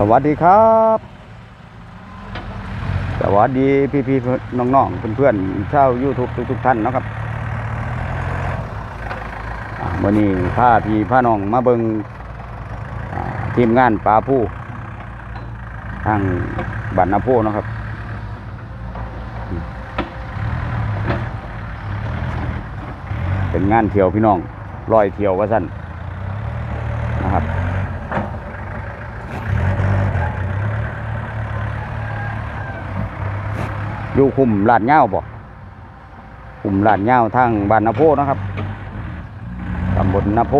สวัสดีครับ สวัสดีพี่พี่ๆน้องๆเพื่อนๆชาวยูทูบทุกๆท่านนะครับอ่ามื่อนี้พาพี่พาน้องมาเบิงทีมงานปลาผู้ทางบันนาโพเนะครับเป็นงานเที่ยวพี่น้องลอยเที่ยวว่าสั้นนะครับ อยู่คุมลาดเง่าบ่คุมลาดเง่าทางบ้านนาโพนะครับตำบลนาโพ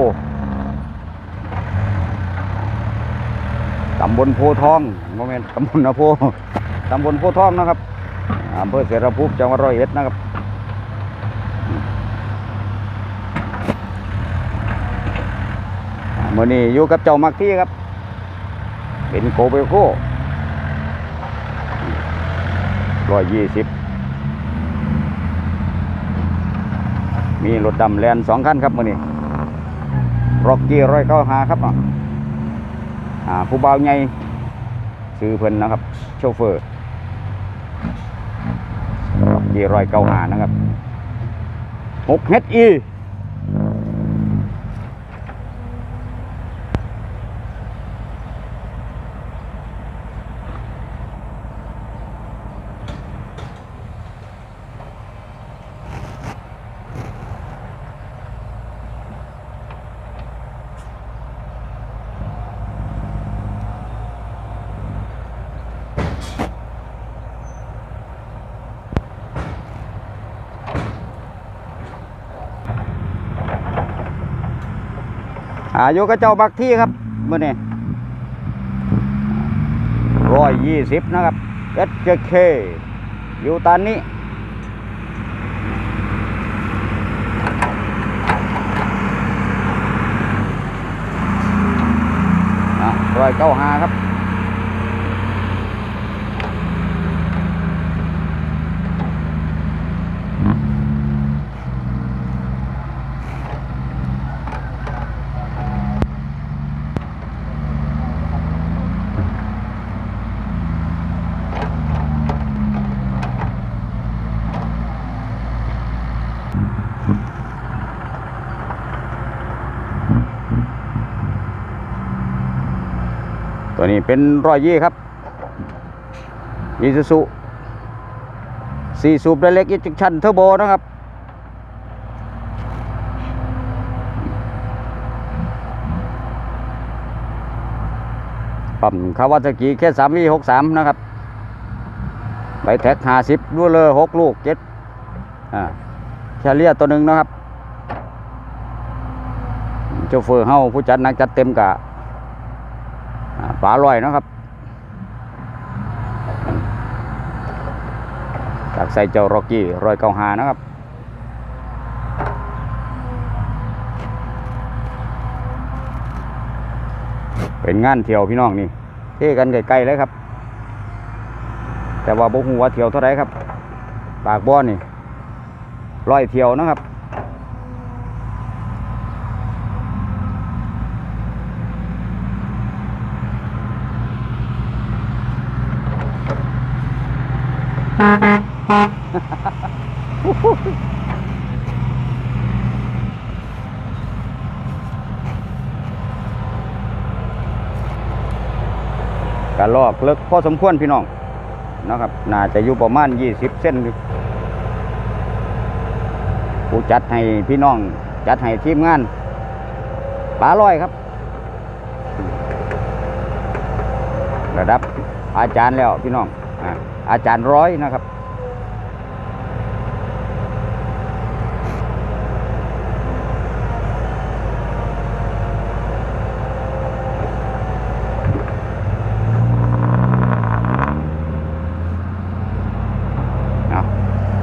ตำบลโพทองโมเมนตำบลนาโพตำบลโพทองนะครับอำเภอเสรภูมิจังหวัดร้อยเอ็ดนะครับมื่อนี้อยู่กับเจ้ามักที่ครับ เป็นโกเบโก้ ร้อยยี่สิบมีรถดำแลนสองคันครับมื่อนี้ร็อกกี้ร้อยเก้าหาครับเนาะอ่าผู้บ่าวใหญ่ซื้อเพิ่นนะครับ โชเฟอร์ร็อกกี้ร้อยเก้าหานะครับหกเฮดอี อายุก็เจ้าบักที่ครับเมื่อนี้ร้อยยี่สิบนะครับเอสเคอยู่ตอนนี้ร้อยเก้าห้าครับ นี้เป็นรอยยี่ครับยีซูซุสี่สูบเล็กอิจิชันเทอร์โบนะครับ ปั๊มคาวาซากิแค่สามวีหกสามนะครับใบแท็กห้าสิบรูเลอร์หกลูกเจ็ดอ่าแคเรียตัวหนึ่งนะครับ โชเฟอร์เฮาผู้จัดนักจัดเต็มกะ ปลาลอยนะครับจากใส่เจ้าร็อกกี้รอยเกาหานะครับเป็นงานเที่ยวพี่น้องนี่เท่กันไกล้ๆเลยครับ แต่ว่าบุกหัวเที่ยวเท่าไรครับ ปากบ่อนี่ร้อยเที่ยวนะครับ กระลอกเลิกพอสมควรพี่น้องนะครับ น่าจะอยู่ประมาณ 20 เส้นอยู่ผู้จัดให้พี่น้อง จัดให้ทีมงานปลาลอยครับ ระดับอาจารย์แล้วพี่น้อง อาจารย์ร้อยนะครับ เอา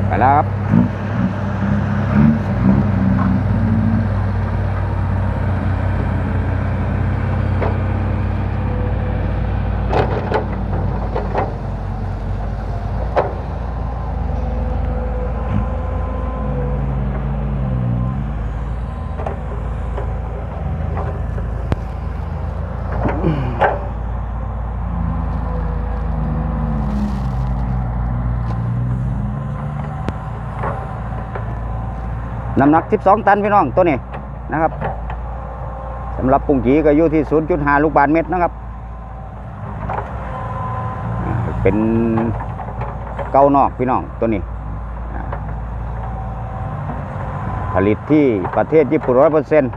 ไปแล้วครับ อ น้ำหนัก 12 ตันพี่น้องตัวนี้นะครับสำหรับปุงกีก็อยู่ที่ 0.5 ลูกบาศก์เมตรนะครับ เป็นเก้านอกพี่น้องตัวนี้ ผลิตที่ประเทศญี่ปุ่นร้อยเปอร์เซ็นต์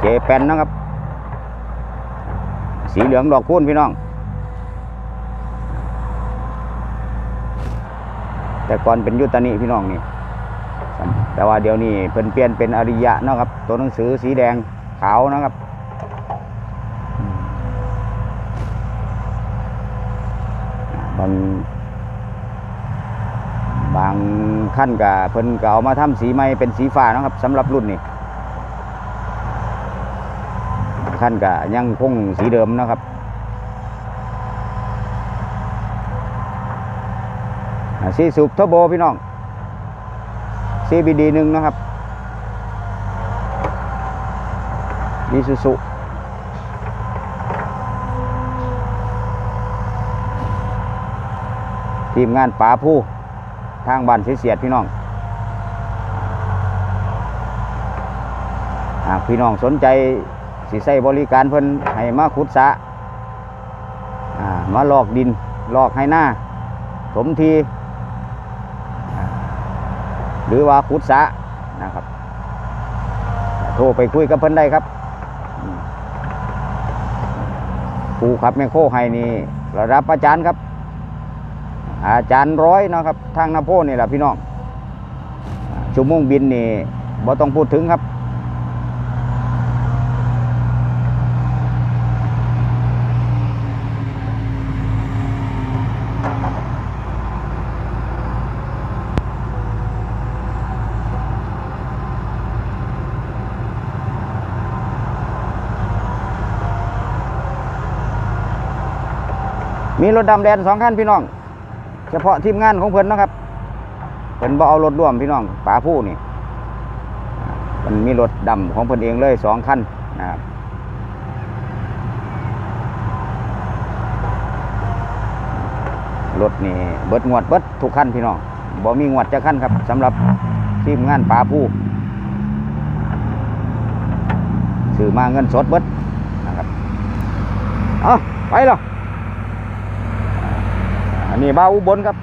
เจแปนนะครับ สีเหลืองดอกคูณพี่น้อง แต่ก่อนเป็นยุตานิพี่น้องนี่ แต่ว่าเดี๋ยวนี้เพิ่นเปลี่ยนเป็นอริยะเนาะครับ ตัวหนังสือสีแดงขาวนะครับ บางบางขั้นก็เพิ่นก็เอามาทำสีใหม่เป็นสีฟ้านะครับสำหรับรุ่นนี้ขั้นก็ยังคงสีเดิมนะครับสีสูบเทอร์โบพี่น้อง CBD หนึ่งนะครับดีซูซุทีมงานป่าผู้ทางบ้านเสียดพี่น้อง หากพี่น้องสนใจสิใส่บริการเพิ่นให้มาขุดสะอ่ามาลอกดินลอกให้หน้าถมที หรือว่าขุดสะนะครับโทรไปคุยกับเพิ่นได้ครับผู้ขับแมคโครให้นี่ระดับอาจารย์ครับ อาจารย์ร้อยเนาะครับ ทางนาโพนี่แหละพี่น้องชั่วโมงบินนี่บ่ต้องพูดถึงครับ มีรถดำแดนสองคันพี่น้อง เฉพาะทีมงานของเพิ่นนะครับเพิ่นบ่เอารถร่วมพี่น้องป๋าผู้นี่มันมีรถดำของเพิ่นเองเลยสองคันนะครับรถนี่เบิดงวดเบิดทุกคันพี่น้องบ่มีงวดจะคันครับสำหรับทีมงานป๋าผู้ซื้อมาเงินสดเบิดนะครับเอาไปเหรอ อันนี้บ้าอุบลครับ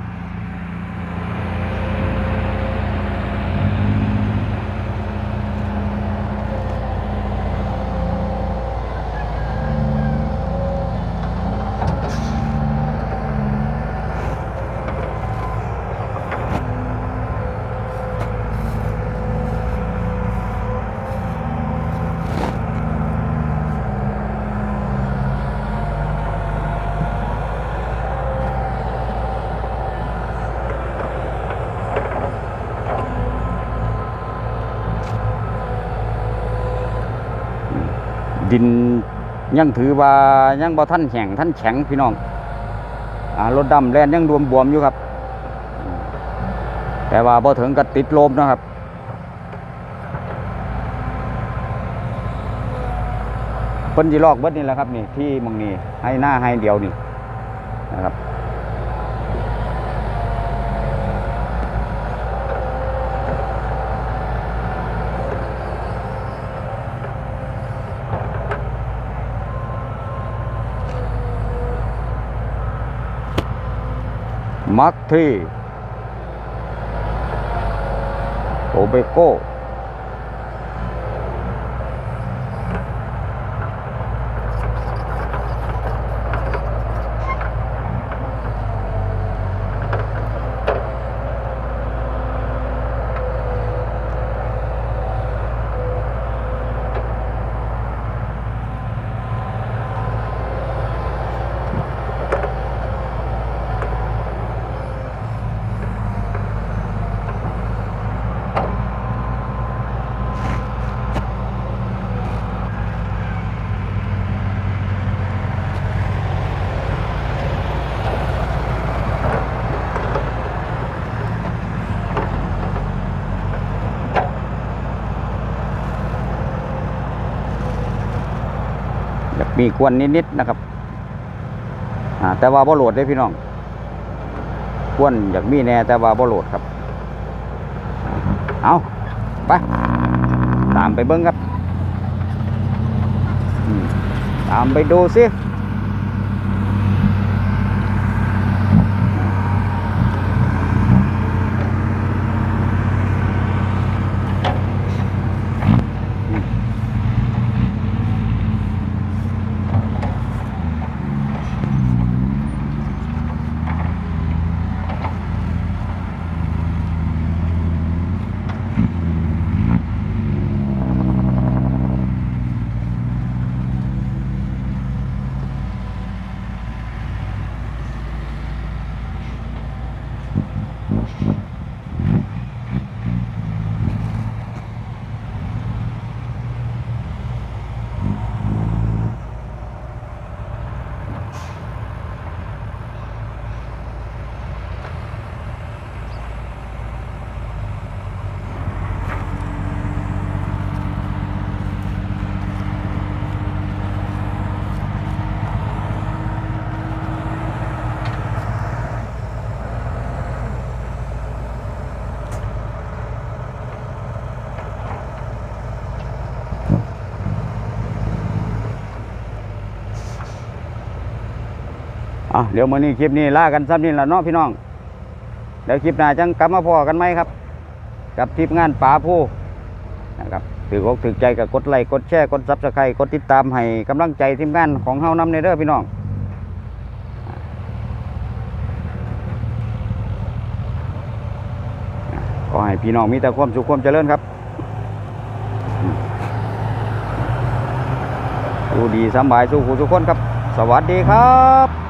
ดินยังถือว่ายังบ่ท่านแข็งท่านแข็งพี่น้องรถดำแลนยังรวมบวมอยู่ครับ แต่ว่าบ่ถึงกับติดลมนะครับเพิ่นสิลอกเบิดนี่แหละครับนี่ที่มองนี่ให้หน้าให้เดียวนี่นะครับ มักที่โอเบโก้ มีกวนนิดๆนะครับแต่ว่าบ่โหลดได้พี่น้องกวนอยากมีแน่แต่ว่าบ่โหลดครับ เอาไปตามไปเบิ้งครับ ตามไปดูสิ เดี๋ยวมื้อนี้คลิปนี้ลากันซ้ำนี่ละเนาะพี่น้อง เดี๋ยวคลิปหน้าจังกลับมาพอกันไหมครับ กับทีมงานป๋าผู้นะครับถืออกถือใจกับกดไลค์กดแชร์กดซับสไครต์กดติดตามให้กำลังใจทีมงานของเฮานำในเด้อพี่น้องขอให้พี่น้องมีแต่ความสุขความเจริญครับดูดีสบายสู้ผู้ทุกคนครับ สวัสดีครับ